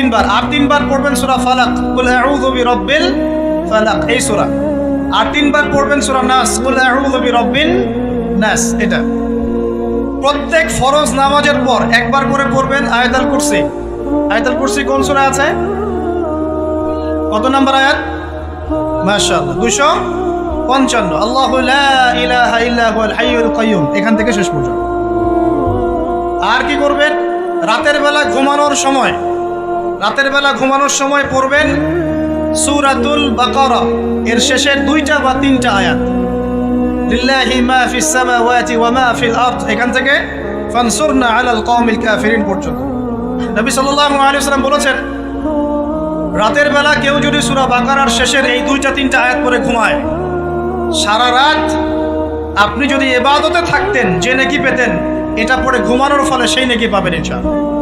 তিনবার, আর তিনবার পড়বেন সূরা ফালাক। কুল আউযু বিরাব্বিল ফালাক। এই সূরা। আর তিনবার পড়বেন সূরা নাস। কুল আউযু বিরাব্বিন নাস। এটা। প্রত্যেক ফরজ নামাজের পর একবার করে পড়বেন আয়াতুল কুরসি। আয়াতুল কুরসি কোন সূরা আছে? কত নাম্বার আয়াত? মাশাআল্লাহ। দুশো পঞ্চান্ন। আল্লাহ লা ইলাহা ইল্লা হাইয়ুল কাইয়ুম। এখান থেকে শেষ পর্যন্ত। আর কি করবেন? রাতের বেলা ঘুমানোর সময় রাতের বেলা ঘুমানোর সময় পড়বেন সূরাতুল বাকারা। এর শেষের দুইটা বা তিনটা আয়াত। লিল্লাহি মা ফিস সামাওয়াতি ওয়া মা ফিল আরদ। এখান থেকে, ফানসুরনা আলাল কওমিল কাফিরিন পর্যন্ত। নবী সাল্লাল্লাহু আলাইহি ওয়াসাল্লাম বলেছেন, রাতের বেলা কেউ যদি সূরা বাকারার শেষের এই দুইটা, তিনটা আয়াত পরে ঘুমায়, সারা রাত আপনি যদি এবাদতে থাকতেন, যে নেকি পেতেন, এটা পরে ঘুমানোর ফলে সেই নেকি পাবেন ইনশাআল্লাহ।